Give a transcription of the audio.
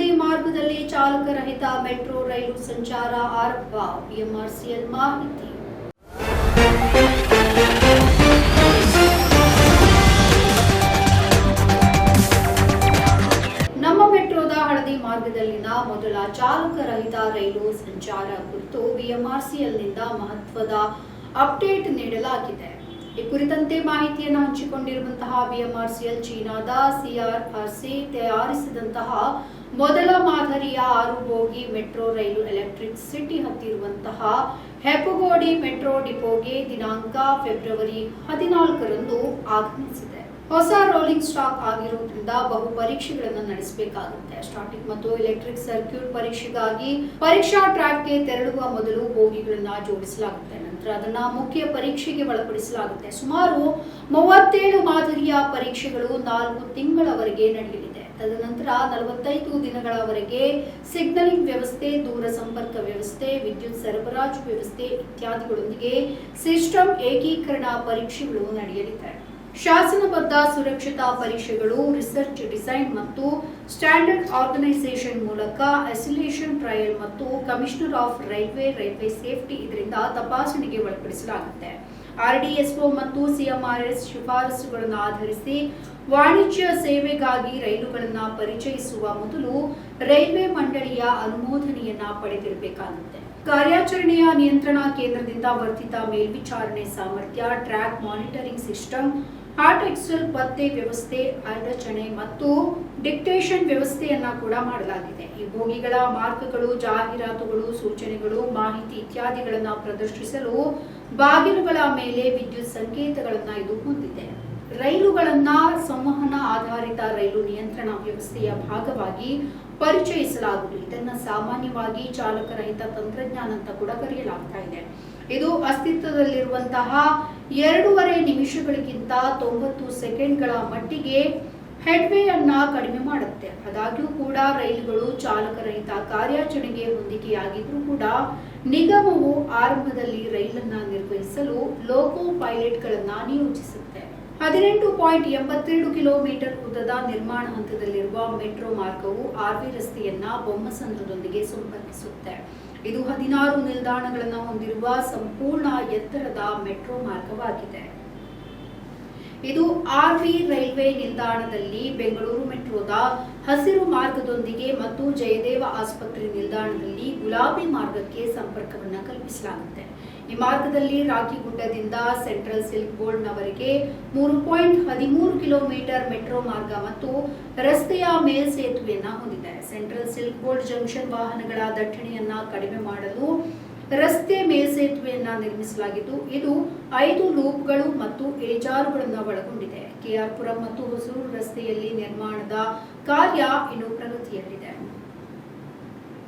ಹಳದಿ ಮಾರ್ಗದಲ್ಲಿ ಚಾಲಕರಹಿತ ಮೆಟ್ರೋ ರೈಲು ಸಂಚಾರ ಆರಂಭ. ಬಿಎಂಆರ್ಸಿಎಲ್ ಮಾಹಿತಿ. ನಮ್ಮ ಮೆಟ್ರೋದ ಹಳದಿ ಮಾರ್ಗದಲ್ಲಿನ ಮೊದಲ ಚಾಲಕರಹಿತ ರೈಲು ಸಂಚಾರ ಕುರಿತು ಬಿಎಂಆರ್ಸಿಎಲ್ನಿಂದ ಮಹತ್ವದ ಅಪ್ಡೇಟ್ ನೀಡಲಾಗಿದೆ. ಈ ಕುರಿತಂತೆ ಮಾಹಿತಿಯನ್ನು ಹಂಚಿಕೊಂಡಿರುವಂತಹ ಬಿಎಂಆರ್ಸಿಎಲ್ ಚೀನಾದ ಸಿಆರ್ಆರ್ಸಿ ತಯಾರಿಸಿದಂತಹ ಮೊದಲ ಮಾದರಿಯ ಆರು ಬೋಗಿ ಮೆಟ್ರೋ ರೈಲು ಎಲೆಕ್ಟ್ರಿಕ್ ಸಿಟಿ ಹತ್ತಿರುವಂತಹ ಹೆಪಗೋಡಿ ಮೆಟ್ರೋ ಡಿಪೋಗೆ ದಿನಾಂಕ ಫೆಬ್ರವರಿ ಹದಿನಾಲ್ಕರಂದು ಆಗಮಿಸಿದೆ. ಹೊಸ ರೋಲಿಂಗ್ ಸ್ಟಾಕ್ ಆಗಿರುವುದರಿಂದ ಬಹು ಪರೀಕ್ಷೆಗಳನ್ನು ನಡೆಸಬೇಕಾಗುತ್ತೆ. ಸ್ಟಾಟಿಕ್ ಮತ್ತು ಎಲೆಕ್ಟ್ರಿಕ್ ಸರ್ಕ್ಯೂಟ್ ಪರೀಕ್ಷೆಗಾಗಿ ಪರೀಕ್ಷಾ ಟ್ರ್ಯಾಕ್ಗೆ ತೆರಳುವ ಮೊದಲು ಬೋಗಿಗಳನ್ನು ಜೋಡಿಸಲಾಗುತ್ತೆ. ನಂತರ ಅದನ್ನ ಮುಖ್ಯ ಪರೀಕ್ಷೆಗೆ ಒಳಪಡಿಸಲಾಗುತ್ತೆ. ಸುಮಾರು ಮೂವತ್ತೇಳು ಮಾದರಿಯ ಪರೀಕ್ಷೆಗಳು ನಾಲ್ಕು ತಿಂಗಳವರೆಗೆ ನಡೆಯಲಿದೆ. ತದನಂತರ ನಲವತ್ತೈದು ದಿನಗಳವರೆಗೆ ಸಿಗ್ನಲಿಂಗ್ ವ್ಯವಸ್ಥೆ, ದೂರ ಸಂಪರ್ಕ ವ್ಯವಸ್ಥೆ, ವಿದ್ಯುತ್ ಸರಬರಾಜು ವ್ಯವಸ್ಥೆ ಇತ್ಯಾದಿಗಳೊಂದಿಗೆ ಸಿಸ್ಟಮ್ ಏಕೀಕರಣ ಪರೀಕ್ಷೆಗಳು ನಡೆಯಲಿದೆ. ಶಾಸನಬದ್ಧ ಸುರಕ್ಷತಾ ಪರೀಕ್ಷೆಗಳು ರಿಸರ್ಚ್ ಡಿಸೈನ್ ಮತ್ತು ಸ್ಟ್ಯಾಂಡರ್ಡ್ ಆರ್ಗನೈಸೇಷನ್ ಮೂಲಕ ಅಸಿಲೇಷನ್ ಟ್ರಯಲ್ ಮತ್ತು commissioner of railway railway safety ಇದರಿಂದ ತಪಾಸಣೆಗೆ ಒಳಪಡಿಸಲಾಗುತ್ತೆ. ಆರ್ಡಿಎಸ್ಒ ಮತ್ತು ಸಿಎಂಆರ್ಎಸ್ ಶಿಫಾರಸುಗಳನ್ನು ಆಧರಿಸಿ ವಾಣಿಜ್ಯ ಸೇವೆಗಾಗಿ ರೈಲುಗಳನ್ನು ಪರಿಚಯಿಸುವ ಮೊದಲು ರೈಲ್ವೆ ಮಂಡಳಿಯ ಅನುಮೋದನೆಯನ್ನ ಪಡೆದಿರಬೇಕಾಗುತ್ತೆ. ಕಾರ್ಯಾಚರಣೆಯ ನಿಯಂತ್ರಣ ಕೇಂದ್ರದಿಂದ ವರ್ಧಿತ ಮೇಲ್ವಿಚಾರಣೆ ಸಾಮರ್ಥ್ಯ track monitoring system hot axle ಪತ್ತೆ ವ್ಯವಸ್ಥೆ, ಅಡಚಣೆ ಮತ್ತು ಡಿಕ್ಟೇಷನ್ ವ್ಯವಸ್ಥೆಯನ್ನ ಕೂಡ ಮಾಡಲಾಗಿದೆ. ಈ ಭೋಗಿಗಳ ಮಾರ್ಕ್ಗಳು, ಜಾಹೀರಾತುಗಳು, ಸೂಚನೆಗಳು, ಮಾಹಿತಿ ಇತ್ಯಾದಿಗಳನ್ನ ಪ್ರದರ್ಶಿಸಲು ಬಾಗಿಲುಗಳ ಮೇಲೆ ವಿದ್ಯುತ್ ಸಂಕೇತಗಳನ್ನ ಇದು ಹೊಂದಿದೆ ರೈಲುಗಳನ್ನ ಸಂವಹನ ಆಧಾರಿತ ರೈಲು ನಿಯಂತ್ರಣ ವ್ಯವಸ್ಥೆಯ ಭಾಗವಾಗಿ ಪರಿಚಯಿಸಲಾಗುವುದು. ಇದನ್ನ ಸಾಮಾನ್ಯವಾಗಿ ಚಾಲಕರಹಿತ ತಂತ್ರಜ್ಞಾನ ಅಂತ ಕೂಡ ಕರೆಯಲಾಗ್ತಾ ಇದೆ. ಇದು ಅಸ್ತಿತ್ವದಲ್ಲಿರುವಂತಹ ಎರಡೂವರೆ ನಿಮಿಷಗಳಿಗಿಂತ ತೊಂಬತ್ತು ಸೆಕೆಂಡ್ಗಳ ಮಟ್ಟಿಗೆ ಹೆಡ್ವೇ ಅನ್ನ ಕಡಿಮೆ ಮಾಡುತ್ತೆ. ಆದಾಗ್ಯೂ ಕೂಡ ರೈಲುಗಳು ಚಾಲಕರಹಿತ ಕಾರ್ಯಾಚರಣೆಗೆ ಹೊಂದಿಕೆಯಾಗಿದ್ರೂ ಕೂಡ ನಿಗಮವು ಆರಂಭದಲ್ಲಿ ರೈಲನ್ನ ನಿರ್ವಹಿಸಲು ಲೋಕೋ ಪೈಲಟ್ಗಳನ್ನ ನಿಯೋಜಿಸುತ್ತೆ. ಹದಿನೆಂಟು ಪಾಯಿಂಟ್ ಎಂಬತ್ತೆರಡು ಕಿಲೋಮೀಟರ್ ಉದ್ದದ ನಿರ್ಮಾಣ ಹಂತದಲ್ಲಿರುವ ಮೆಟ್ರೋ ಮಾರ್ಗವು ಆರ್ವಿ ರಸ್ತೆಯನ್ನ ಬೊಮ್ಮಸಂದ್ರದೊಂದಿಗೆ ಸಂಪರ್ಕಿಸುತ್ತೆ. ಇದು ಹದಿನಾರು ನಿಲ್ದಾಣಗಳನ್ನು ಹೊಂದಿರುವ ಸಂಪೂರ್ಣ ಎತ್ತರದ ಮೆಟ್ರೋ ಮಾರ್ಗವಾಗಿದೆ. ಇದು ಆರ್ವಿ ರೈಲ್ವೆ ನಿಲ್ದಾಣದಲ್ಲಿ ಬೆಂಗಳೂರು ಮೆಟ್ರೋದ ಹಸಿರು ಮಾರ್ಗದೊಂದಿಗೆ ಮತ್ತು ಜಯದೇವ ಆಸ್ಪತ್ರೆ ನಿಲ್ದಾಣದಲ್ಲಿ ಗುಲಾಬಿ ಮಾರ್ಗಕ್ಕೆ ಸಂಪರ್ಕವನ್ನು ಕಲ್ಪಿಸಲಾಗುತ್ತೆ. ಈ ಮಾರ್ಗದಲ್ಲಿ ರಾಗಿಗುಡ್ಡದಿಂದ ಸೆಂಟ್ರಲ್ ಸಿಲ್ಕ್ ಬೋರ್ಡ್ನವರೆಗೆ ಮೂರು ಪಾಯಿಂಟ್ ಹದಿಮೂರು ಕಿಲೋಮೀಟರ್ ಮೆಟ್ರೋ ಮಾರ್ಗ ಮತ್ತು ರಸ್ತೆಯ ಮೇಲ್ಸೇತುವೆಯನ್ನ ಹೊಂದಿದೆ. ಸೆಂಟ್ರಲ್ ಸಿಲ್ಕ್ ಬೋರ್ಡ್ ಜಂಕ್ಷನ್ ವಾಹನಗಳ ದಟ್ಟಣೆಯನ್ನ ಕಡಿಮೆ ಮಾಡಲು ರಸ್ತೆ ಮೇಲ್ಸೇತುವೆಯನ್ನ ನಿರ್ಮಿಸಲಾಗಿದ್ದು, ಇದು ಐದು ಲೂಪ್ಗಳು ಮತ್ತು ಇಳಿಜಾರುಗಳನ್ನು ಒಳಗೊಂಡಿದೆ. ಕೆಆರ್ಪುರಂ ಮತ್ತು ಹೊಸೂರು ರಸ್ತೆಯಲ್ಲಿ ನಿರ್ಮಾಣದ ಕಾರ್ಯ ಇನ್ನು ಪ್ರಗತಿಯಲ್ಲಿದೆ.